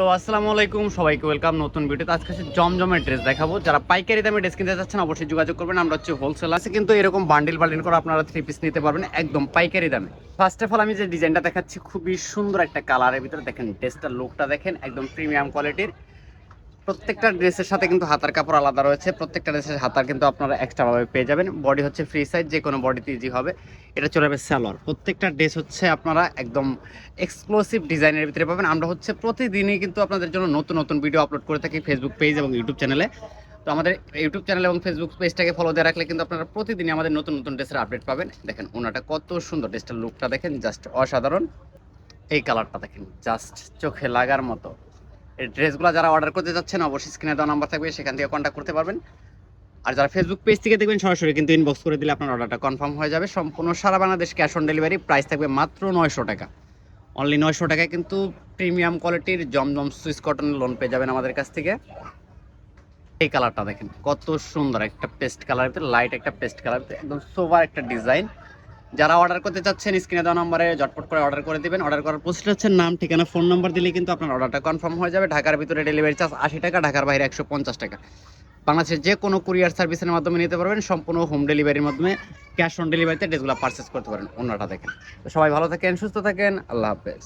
Hello আসসালামু আলাইকুম। সবাইকে ওয়েলকাম নতুন ভিডিওতে আজকে হচ্ছে জমজমের ড্রেস দেখাবো। যারা পাইকারি দামে ড্রেস কিনতে চাচ্ছেন, অবশ্যই যোগাযোগ করবেন। আমরা হচ্ছে হোলসেল আছে, কিন্তু এরকম বান্ডিল বান্ডিল করে আপনারা থ্রি পিস নিতে পারবেন একদম পাইকারি দামে। ফার্স্ট অফ অল আমি যে ডিজাইনটা দেখাচ্ছি, খুবই সুন্দর একটা কালারের ভিতরে দেখেন ড্রেসটার লুকটা দেখেন, একদম প্রিমিয়াম কোয়ালিটির প্রত্যেকটা ড্রেসের সাথে কিন্তু হাতার কাপড় আলাদা রয়েছে। প্রত্যেকটা ড্রেসের হাতার কিন্তু আপনারা এক্সট্রা ভাবে পেয়ে যাবেন। বডি হচ্ছে ফ্রি সাইজ যে কোনো বডিতে ইজি হবে। এটা চলে যাবে স্যালোয়ার প্রত্যেকটা ড্রেস হচ্ছে আপনারা একদম এক্সক্লুসিভ ডিজাইনের ভিতরে পাবেন। আমরা হচ্ছে প্রতিদিনই কিন্তু আপনাদের জন্য নতুন নতুন ভিডিও আপলোড করে থাকি ফেসবুক পেজ এবং ইউটিউব চ্যানেলে তো আমাদের ইউটিউব চ্যানেল এবং ফেসবুক পেজটাকে ফলো দিয়ে রাখলে কিন্তু আপনারা প্রতিদিনই আমাদের নতুন নতুন ড্রেসের আপডেট পাবেন। দেখেন, ওনাটা কত সুন্দর ড্রেসটার লুকটা দেখেন জাস্ট অসাধারণ। এই কালারটা দেখেন জাস্ট চোখে লাগার মতো। ড্রেসগুলো যারা অর্ডার করতে যাচ্ছেন, অবশ্যই স্ক্রিনে দেওয়া নাম্বার থাকবে, সেখান থেকে কন্ট্যাক্ট করতে পারবেন। আর যারা ফেসবুক পেজ থেকে দেখবেন, সরাসরি কিন্তু ইনবক্স করে দিলে আপনার অর্ডারটা কনফার্ম হয়ে যাবে। সম্পূর্ণ সারা Bangladesh cash on delivery price থাকবে মাত্র নয়শো টাকা। অনলি নয়শো টাকায় কিন্তু প্রিমিয়াম কোয়ালিটির জমজম সুইস কটনের লোন পেয়ে যাবেন আমাদের কাছ থেকে। এই কালারটা দেখেন, কত সুন্দর একটা পেস্ট কালার লাইট একটা পেস্ট কালার একদম সোভার একটা ডিজাইন যারা অর্ডার করতে চাচ্ছেন স্ক্রিনে দেওয়া নম্বরে ঝটপট করে অর্ডার করে দেবেন। অর্ডার করার পোস্ট হচ্ছে নাম, ঠিকানা ফোন নম্বর দিলে কিন্তু আপনার অর্ডারটা কনফার্ম হয়ে যাবে। ঢাকার ভিতরে ডেলিভারি চার্জ আশি টাকা, ঢাকার বাইরে একশো পঞ্চাশ টাকা। বাংলাদেশের যে কোনো কুরিয়ার সার্ভিসের মাধ্যমে নিতে পারবেন। সম্পূর্ণ হোম ডেলিভারির মাধ্যমে ক্যাশ অন ডেলিভারিতে ড্রেসগুলো পারচেস করতে পারেন, অন্যটা দেখেন। সবাই ভালো থাকেন, সুস্থ থাকেন, আল্লাহ হাফেজ।